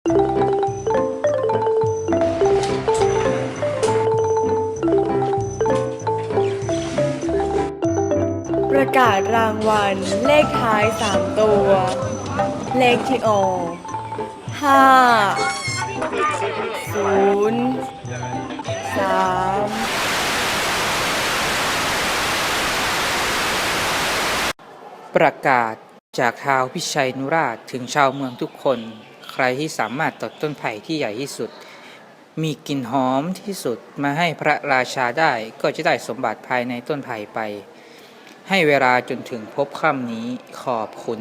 ประกาศรางวัลเลขท้าย 3 ตัว เลขที่ออกห้าศูนย์สามประกาศจากท้าวพิชัยนุราชถึงชาวเมืองทุกคน ใครที่สามารถตัดต้นไผ่ที่ใหญ่ที่สุด มีกลิ่นหอมที่สุดมาให้พระราชาได้ก็จะได้สมบัติภายในต้นไผ่ไป ให้เวลาจนถึงพบค่ำนี้ขอบคุณ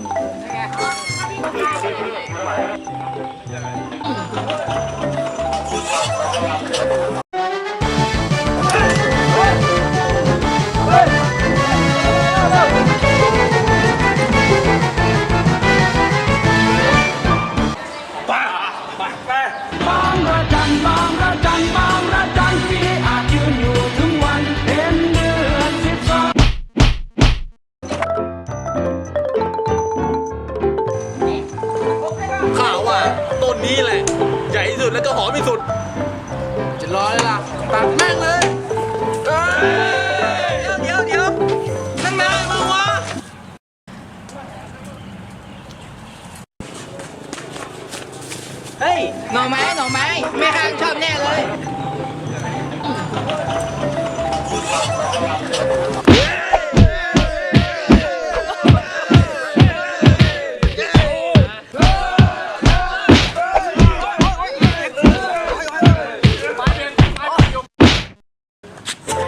ต้นนี้แหละ ใหญ่ที่สุดแล้วก็หอมที่สุด จะรอเลยล่ะ ตัดแม่งเลยเอ้ยเดี๋ยวเดี๋ยวเดี๋ยวนั่นมันอะไรมาวะ เฮ้ย หน่อไม้หน่อไม้แม่ค้างชอบแน่เลย แ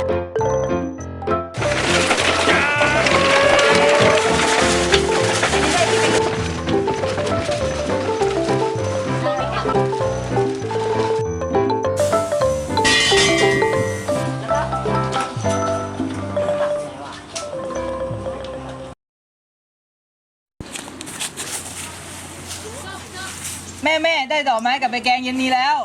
ม่แม่ได้ดอกไม้กลับไปแกงเย็นนี้แล้ว